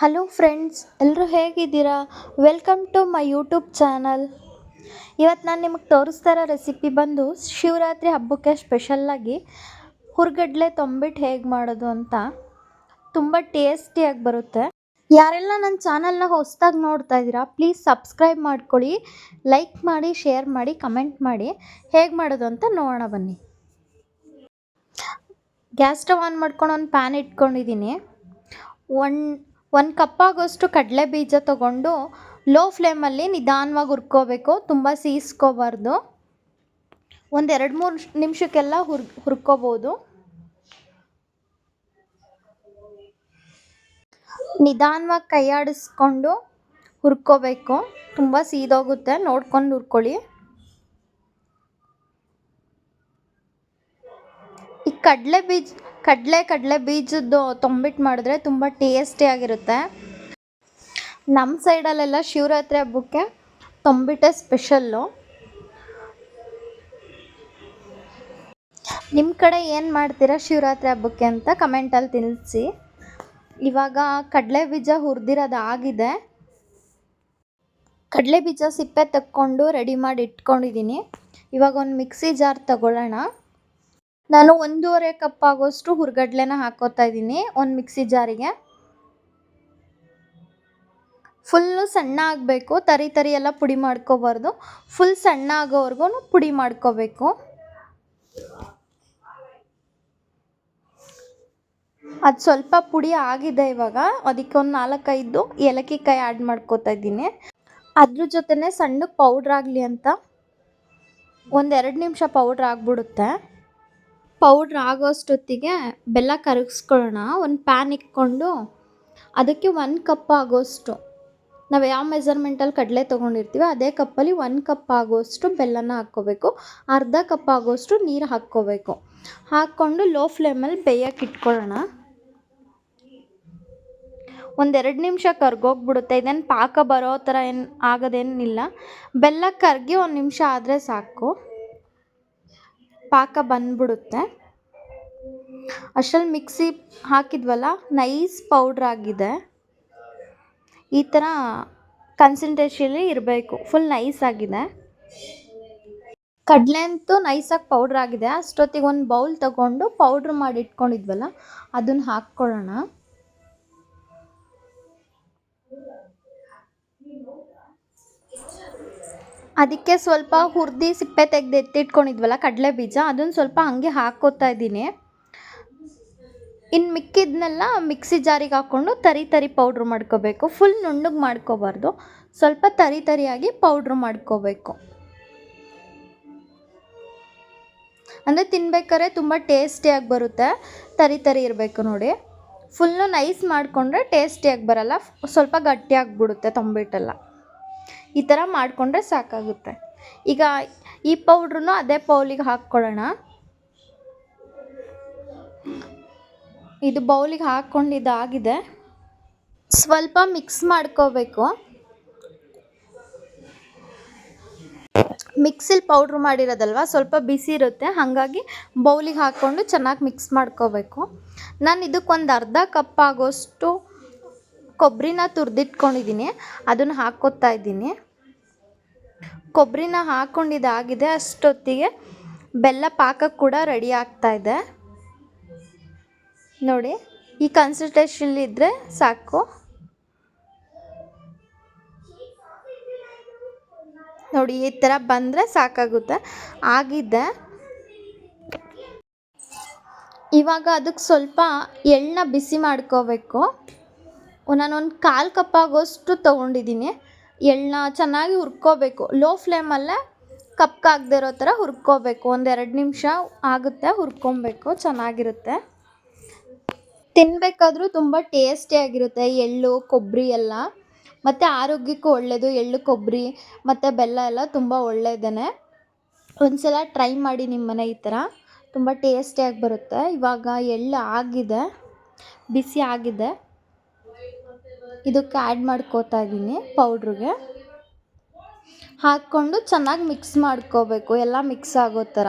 Hello friends ಎಲ್ಲರೂ ಹೇಗಿದ್ದೀರಾ? Welcome to my YouTube channel. ಇವತ್ತು ನಾನು ನಿಮಗೆ ತೋರಿಸ್ತಾ ಇರೋ ರೆಸಿಪಿ ಬಂದು ಶಿವರಾತ್ರಿ ಹಬ್ಬಕ್ಕೆ ಸ್ಪೆಷಲ್ಲಾಗಿ ಹುರ್ಗಡ್ಲೆ ತೊಂಬಿಟ್ಟು ಹೇಗೆ ಮಾಡೋದು ಅಂತ ತುಂಬ ಟೇಸ್ಟಿಯಾಗಿ ಬರುತ್ತೆ. ಯಾರೆಲ್ಲ ನನ್ನ ಚಾನಲ್ನ ಹೊಸ್ದಾಗಿ ನೋಡ್ತಾ ಇದ್ದೀರಾ, ಪ್ಲೀಸ್ ಸಬ್ಸ್ಕ್ರೈಬ್ ಮಾಡ್ಕೊಳ್ಳಿ, ಲೈಕ್ ಮಾಡಿ, ಶೇರ್ ಮಾಡಿ, ಕಮೆಂಟ್ ಮಾಡಿ, ಹೇಗೆ ಮಾಡೋದು ಅಂತ ನೋಡೋಣ ಬನ್ನಿ. ಗ್ಯಾಸ್ ಸ್ಟವ್ ಆನ್ ಮಾಡ್ಕೊಂಡು ಒಂದು ಪ್ಯಾನ್ ಇಟ್ಕೊಂಡಿದ್ದೀನಿ. ಒನ್ ಒಂದು ಕಪ್ಪಾಗೋಷ್ಟು ಕಡಲೆ ಬೀಜ ತಗೊಂಡು ಲೋ ಫ್ಲೇಮಲ್ಲಿ ನಿಧಾನವಾಗಿ ಹುರ್ಕೋಬೇಕು, ತುಂಬ ಸೀಸ್ಕೋಬಾರ್ದು. ಒಂದು ಎರಡು ಮೂರು ನಿಮಿಷಕ್ಕೆಲ್ಲ ಹುರ್, ಹುರ್ಕೋಬೋದು. ನಿಧಾನವಾಗಿ ಕೈ ಆಡಿಸ್ಕೊಂಡು ಹುರ್ಕೋಬೇಕು, ತುಂಬ ಸೀದೋಗುತ್ತೆ, ನೋಡ್ಕೊಂಡು ಹುರ್ಕೊಳ್ಳಿ. ಈ ಕಡಲೆ ಬೀಜ ಕಡಲೆ ಕಡಲೆ ಬೀಜದ್ದು ತುಂಬಿಟ್ಟು ಮಾಡಿದ್ರೆ ತುಂಬ ಟೇಸ್ಟಿಯಾಗಿರುತ್ತೆ ನಮ್ಮ ಸೈಡಲ್ಲೆಲ್ಲ ಶಿವರಾತ್ರಿ ಹಬ್ಬಕ್ಕೆ ತುಂಬಿಟ್ಟೆ ಸ್ಪೆಷಲ್ಲು. ನಿಮ್ಮ ಕಡೆ ಏನು ಮಾಡ್ತೀರಾ ಶಿವರಾತ್ರಿ ಹಬ್ಬಕ್ಕೆ ಅಂತ ಕಮೆಂಟಲ್ಲಿ ತಿಳಿಸಿ. ಇವಾಗ ಕಡಲೆ ಬೀಜ ಹುರಿದಿರೋದು ಆಗಿದೆ. ಕಡಲೆ ಬೀಜ ಸಿಪ್ಪೆ ತಕ್ಕೊಂಡು ರೆಡಿ ಮಾಡಿ ಇಟ್ಕೊಂಡಿದ್ದೀನಿ ಇವಾಗ ಒಂದು ಮಿಕ್ಸಿ ಜಾರ್ ತಗೊಳ್ಳೋಣ. ನಾನು ಒಂದೂವರೆ ಕಪ್ ಆಗೋಷ್ಟು ಹುರ್ಗಡ್ಲೆನ ಹಾಕೋತಾ ಇದ್ದೀನಿ, ಒಂದು ಮಿಕ್ಸಿ ಜಾರಿಗೆ. ಫುಲ್ಲು ಸಣ್ಣ ಆಗಬೇಕು, ತರಿ ತರಿ ಎಲ್ಲ ಪುಡಿ ಮಾಡ್ಕೋಬಾರ್ದು. ಫುಲ್ ಸಣ್ಣ ಆಗೋವರೆಗೂ ಪುಡಿ ಮಾಡ್ಕೋಬೇಕು. ಅದು ಸ್ವಲ್ಪ ಪುಡಿ ಆಗಿದೆ ಇವಾಗ, ಅದಕ್ಕೆ ಒಂದು ನಾಲ್ಕೈದು ಏಲಕ್ಕಿ ಕಾಯಿ ಆ್ಯಡ್ ಮಾಡ್ಕೋತಾ ಇದ್ದೀನಿ. ಅದ್ರ ಜೊತೆನೇ ಸಣ್ಣಕ್ಕೆ ಪೌಡ್ರ್ ಆಗಲಿ ಅಂತ ಒಂದೆರಡು ನಿಮಿಷ ಪೌಡ್ರ್ ಆಗಿಬಿಡುತ್ತೆ. ಪೌಡ್ರ್ ಆಗೋಷ್ಟೊತ್ತಿಗೆ ಬೆಲ್ಲ ಕರಗಿಸ್ಕೊಳ್ಳೋಣ. ಒಂದು ಪ್ಯಾನ್ ಇಕ್ಕೊಂಡು ಅದಕ್ಕೆ ಒಂದು ಕಪ್ ಆಗೋಷ್ಟು, ನಾವು ಯಾವ ಮೆಸರ್ಮೆಂಟಲ್ಲಿ ಕಡಲೆ ತೊಗೊಂಡಿರ್ತೀವಿ ಅದೇ ಕಪ್ಪಲ್ಲಿ ಒಂದು ಕಪ್ ಆಗೋಷ್ಟು ಬೆಲ್ಲನ ಹಾಕ್ಕೋಬೇಕು. ಅರ್ಧ ಕಪ್ ಆಗೋಷ್ಟು ನೀರು ಹಾಕ್ಕೋಬೇಕು. ಹಾಕ್ಕೊಂಡು ಲೋ ಫ್ಲೇಮಲ್ಲಿ ಬೇಯಕ್ಕೆ ಇಟ್ಕೊಳ್ಳೋಣ. ಒಂದೆರಡು ನಿಮಿಷ ಕರ್ಗೋಗ್ಬಿಡುತ್ತೆ. ಇದೇನು ಪಾಕ ಬರೋ ಥರ ಏನು, ಆಗೋದೇನಿಲ್ಲ. ಬೆಲ್ಲ ಕರಗಿ ಒಂದು ನಿಮಿಷ ಆದರೆ ಸಾಕು. ಪಾಕ ಬಂದ್ಬಿಡುತ್ತೆ. ಅಷ್ಟರಲ್ಲಿ ಮಿಕ್ಸಿ ಹಾಕಿದ್ವಲ್ಲ, ನೈಸ್ ಪೌಡ್ರ್ ಆಗಿದೆ. ಈ ಥರ ಕನ್ಸಂಟ್ರೇಷನಲ್ಲಿ ಇರಬೇಕು, ಫುಲ್ ನೈಸ್ ಆಗಿದೆ. ಕಡಲೆ ಅಂತೂ ನೈಸಾಗಿ ಪೌಡ್ರ್ ಆಗಿದೆ. ಅಷ್ಟೊತ್ತಿಗೆ ಒಂದು ಬೌಲ್ ತಗೊಂಡು ಪೌಡ್ರ್ ಮಾಡಿ ಇಟ್ಕೊಂಡಿದ್ವಲ್ಲ, ಅದನ್ನು ಹಾಕ್ಕೊಳ್ಳೋಣ. ಅದಕ್ಕೆ ಸ್ವಲ್ಪ ಹುರಿದು ಸಿಪ್ಪೆ ತೆಗೆದು ಎತ್ತಿಟ್ಕೊಂಡಿದ್ವಲ್ಲ, ಕಡಲೆ ಬೀಜ, ಅದನ್ನು ಸ್ವಲ್ಪ ಹಂಗೆ ಹಾಕ್ಕೋತಾ ಇದ್ದೀನಿ. ಇನ್ನು ಮಿಕ್ಕಿದ್ನೆಲ್ಲ ಮಿಕ್ಸಿ ಜಾರಿಗೆ ಹಾಕ್ಕೊಂಡು ತರಿ ತರಿ ಪೌಡ್ರ್ ಮಾಡ್ಕೋಬೇಕು. ಫುಲ್ ನುಣ್ಣಗೆ ಮಾಡ್ಕೋಬಾರ್ದು. ಸ್ವಲ್ಪ ತರಿ ತರಿಯಾಗಿ ಪೌಡ್ರ್ ಮಾಡ್ಕೋಬೇಕು. ಅಂದರೆ ತಿನ್ಬೇಕಾದ್ರೆ ತುಂಬ ಟೇಸ್ಟಿಯಾಗಿ ಬರುತ್ತೆ. ತರಿ ತರಿ ಇರಬೇಕು ನೋಡಿ. ಫುಲ್ಲು ನೈಸ್ ಮಾಡಿಕೊಂಡ್ರೆ ಟೇಸ್ಟಿಯಾಗಿ ಬರಲ್ಲ. ಸ್ವಲ್ಪ ಗಟ್ಟಿಯಾಗಿಬಿಡುತ್ತೆ ತೊಂಬಿಟ್ಟೆಲ್ಲ. ಈ ಥರ ಮಾಡಿಕೊಂಡ್ರೆ ಸಾಕಾಗುತ್ತೆ. ಈಗ ಈ ಪೌಡ್ರನ್ನು ಅದೇ ಪೌಲಿಗೆ ಹಾಕ್ಕೊಳ್ಳೋಣ. ಇದು ಬೌಲಿಗೆ ಹಾಕ್ಕೊಂಡಿದ್ದಾಗಿದೆ. ಸ್ವಲ್ಪ ಮಿಕ್ಸ್ ಮಾಡ್ಕೋಬೇಕು. ಮಿಕ್ಸಿಲ್ ಪೌಡ್ರ್ ಮಾಡಿರೋದಲ್ವ? ಸ್ವಲ್ಪ ಬಿಸಿ ಇರುತ್ತೆ. ಹಾಗಾಗಿ ಬೌಲಿಗೆ ಹಾಕ್ಕೊಂಡು ಚೆನ್ನಾಗಿ ಮಿಕ್ಸ್ ಮಾಡ್ಕೋಬೇಕು. ನಾನು ಇದಕ್ಕೊಂದು ಅರ್ಧ ಕಪ್ ಆಗೋಷ್ಟು ಕೊಬ್ಬರಿನ ತುರಿದಿಟ್ಕೊಂಡಿದ್ದೀನಿ. ಅದನ್ನು ಹಾಕ್ಕೋತಾ ಇದ್ದೀನಿ. ಕೊಬ್ಬರಿನ ಹಾಕ್ಕೊಂಡಿದ್ದಾಗಿದೆ ಅಷ್ಟೊತ್ತಿಗೆ ಬೆಲ್ಲ ಪಾಕ ಕೂಡ ರೆಡಿ ಆಗ್ತಾ ಇದೆ. ನೋಡಿ, ಈ ಕನ್ಸಲ್ಟೇಷನ್ಲಿದ್ದರೆ ಸಾಕು. ನೋಡಿ, ಈ ಥರ ಬಂದರೆ ಸಾಕಾಗುತ್ತೆ. ಆಗಿದೆ. ಇವಾಗ ಅದಕ್ಕೆ ಸ್ವಲ್ಪ ಎಳ್ಳನ್ನ ಬಿಸಿ ಮಾಡ್ಕೋಬೇಕು. ನಾನೊಂದು ಕಾಲು ಕಪ್ಪಾಗೋಷ್ಟು ತೊಗೊಂಡಿದ್ದೀನಿ. ಎಳ್ಳನ್ನ ಚೆನ್ನಾಗಿ ಹುರ್ಕೋಬೇಕು. ಲೋ ಫ್ಲೇಮಲ್ಲೇ ಕಪ್ಗಾಗದೇ ಇರೋ ಥರ ಹುರ್ಕೋಬೇಕು. ಒಂದೆರಡು ನಿಮಿಷ ಆಗುತ್ತೆ, ಹುರ್ಕೊಬೇಕು, ಚೆನ್ನಾಗಿರುತ್ತೆ. ತಿನ್ನಬೇಕಾದ್ರೂ ತುಂಬ ಟೇಸ್ಟಿಯಾಗಿರುತ್ತೆ ಎಳ್ಳು ಕೊಬ್ಬರಿ ಎಲ್ಲ. ಮತ್ತು ಆರೋಗ್ಯಕ್ಕೂ ಒಳ್ಳೆಯದು ಎಳ್ಳು ಕೊಬ್ಬರಿ ಮತ್ತು ಬೆಲ್ಲ ಎಲ್ಲ ತುಂಬ ಒಳ್ಳೆಯದೇ ಒಂದು ಸಲ ಟ್ರೈ ಮಾಡಿ ನಿಮ್ಮ ಮನೆ ಈ ಥರ. ತುಂಬ ಟೇಸ್ಟಿಯಾಗಿ ಬರುತ್ತೆ. ಇವಾಗ ಎಳ್ಳು ಆಗಿದೆ, ಬಿಸಿ ಆಗಿದೆ. ಇದಕ್ಕೆ ಆ್ಯಡ್ ಮಾಡ್ಕೋತಾ ಇದ್ದೀನಿ ಪೌಡ್ರಿಗೆ ಹಾಕ್ಕೊಂಡು ಚೆನ್ನಾಗಿ ಮಿಕ್ಸ್ ಮಾಡ್ಕೋಬೇಕು, ಎಲ್ಲ ಮಿಕ್ಸ್ ಆಗೋ ಥರ.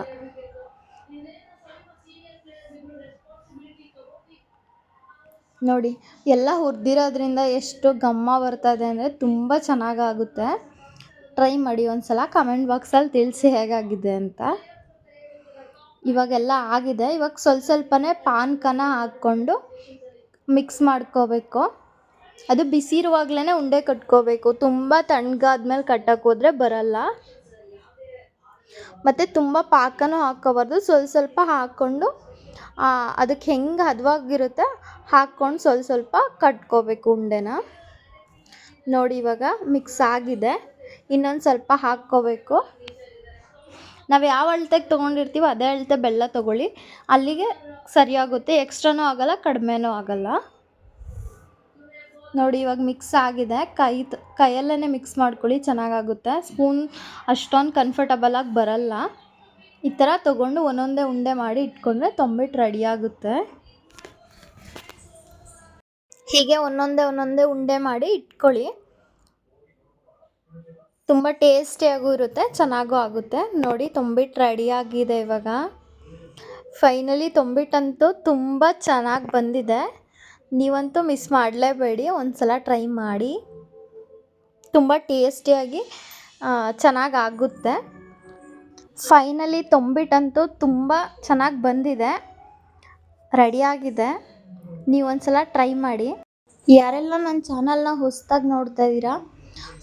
ನೋಡಿ, ಎಲ್ಲ ಹುರಿದಿರೋದ್ರಿಂದ ಎಷ್ಟು ಘಮ್ಮ ಬರ್ತದೆ ಅಂದರೆ ತುಂಬ ಚೆನ್ನಾಗಾಗುತ್ತೆ ಟ್ರೈ ಮಾಡಿ ಒಂದ್ಸಲ ಕಮೆಂಟ್ ಬಾಕ್ಸಲ್ಲಿ ತಿಳಿಸಿ ಹೇಗಾಗಿದೆ ಅಂತ. ಇವಾಗೆಲ್ಲ ಆಗಿದೆ, ಇವಾಗ ಸ್ವಲ್ಪ ಸ್ವಲ್ಪನೇ ಪಾನ್ಕನ ಹಾಕ್ಕೊಂಡು ಮಿಕ್ಸ್ ಮಾಡ್ಕೋಬೇಕು. ಅದು ಬಿಸಿ ಇರುವಾಗಲೇ ಉಂಡೆ ಕಟ್ಕೋಬೇಕು. ತುಂಬ ತಣ್ಣಗಾದ್ಮೇಲೆ ಕಟ್ಟಕ್ಕೆ ಹೋದರೆ ಬರಲ್ಲ. ಮತ್ತು ತುಂಬ ಪಾಕನೂ ಹಾಕ್ಕೋಬಾರ್ದು ಸ್ವಲ್ಪ ಸ್ವಲ್ಪ ಹಾಕ್ಕೊಂಡು ಅದಕ್ಕೆ ಹೆಂಗೆ ಹದವಾಗಿರುತ್ತೆ ಹಾಕ್ಕೊಂಡು ಸ್ವಲ್ಪ ಸ್ವಲ್ಪ ಕಟ್ಕೋಬೇಕು ಉಂಡೆನ. ನೋಡಿ ಇವಾಗ ಮಿಕ್ಸ್ ಆಗಿದೆ. ಇನ್ನೊಂದು ಸ್ವಲ್ಪ ಹಾಕ್ಕೋಬೇಕು. ನಾವು ಯಾವ ಅಳತೆಗೆ ತೊಗೊಂಡಿರ್ತೀವೋ ಅದೇ ಅಳತೆ ಬೆಲ್ಲ ತೊಗೊಳ್ಳಿ. ಅಲ್ಲಿಗೆ ಸರಿಯಾಗುತ್ತೆ. ಎಕ್ಸ್ಟ್ರಾನೂ ಆಗಲ್ಲ, ಕಡಿಮೆನೂ ಆಗಲ್ಲ. ನೋಡಿ, ಇವಾಗ ಮಿಕ್ಸ್ ಆಗಿದೆ. ಕೈ ಕೈಯಲ್ಲೇ ಮಿಕ್ಸ್ ಮಾಡ್ಕೊಳ್ಳಿ, ಚೆನ್ನಾಗಾಗುತ್ತೆ. ಸ್ಪೂನ್ ಅಷ್ಟೊಂದು ಕಂಫರ್ಟಬಲಾಗಿ ಬರಲ್ಲ. ಈ ಥರ ತೊಗೊಂಡು ಒಂದೊಂದೇ ಉಂಡೆ ಮಾಡಿ ಇಟ್ಕೊಂಡ್ರೆ ತೊಂಬಿಟ್ಟು ರೆಡಿ ಆಗುತ್ತೆ. ಹೀಗೆ ಒಂದೊಂದೇ ಒಂದೊಂದೇ ಉಂಡೆ ಮಾಡಿ ಇಟ್ಕೊಳ್ಳಿ. ತುಂಬ ಟೇಸ್ಟಿಯಾಗೂ ಇರುತ್ತೆ, ಚೆನ್ನಾಗೂ ಆಗುತ್ತೆ. ನೋಡಿ ತೊಂಬಿಟ್ಟು ರೆಡಿಯಾಗಿದೆ ಇವಾಗ. ಫೈನಲಿ ತೊಂಬಿಟ್ಟಂತೂ ತುಂಬ ಚೆನ್ನಾಗಿ ಬಂದಿದೆ. ನೀವಂತೂ ಮಿಸ್ ಮಾಡಲೇಬೇಡಿ ಒಂದು ಸಲ ಟ್ರೈ ಮಾಡಿ. ತುಂಬ ಟೇಸ್ಟಿಯಾಗಿ ಚೆನ್ನಾಗಿ ಆಗುತ್ತೆ ಫೈನಲಿ ತುಂಬಿಟ್ಟಂತೂ ತುಂಬ ಚೆನ್ನಾಗಿ ಬಂದಿದೆ. ರೆಡಿಯಾಗಿದೆ ನೀವು ಒಂದು ಸಲ ಟ್ರೈ ಮಾಡಿ. ಯಾರೆಲ್ಲ ನನ್ನ ಚಾನಲ್ನ ಹೊಸ್ದಾಗಿ ನೋಡ್ತಾ ಇದ್ದೀರಾ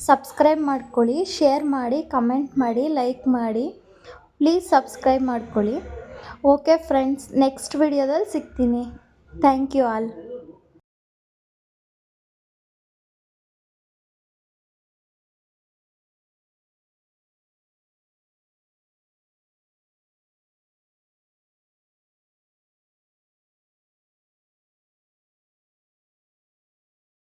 ಸಬ್ಸ್ಕ್ರೈಬ್ ಮಾಡ್ಕೊಳ್ಳಿ ಶೇರ್ ಮಾಡಿ ಕಮೆಂಟ್ ಮಾಡಿ ಲೈಕ್ ಮಾಡಿ. ಪ್ಲೀಸ್ ಸಬ್ಸ್ಕ್ರೈಬ್ ಮಾಡ್ಕೊಳ್ಳಿ. ಓಕೆ ಫ್ರೆಂಡ್ಸ್ ನೆಕ್ಸ್ಟ್ ವಿಡಿಯೋದಲ್ಲಿ ಸಿಗ್ತೀನಿ. Thank you all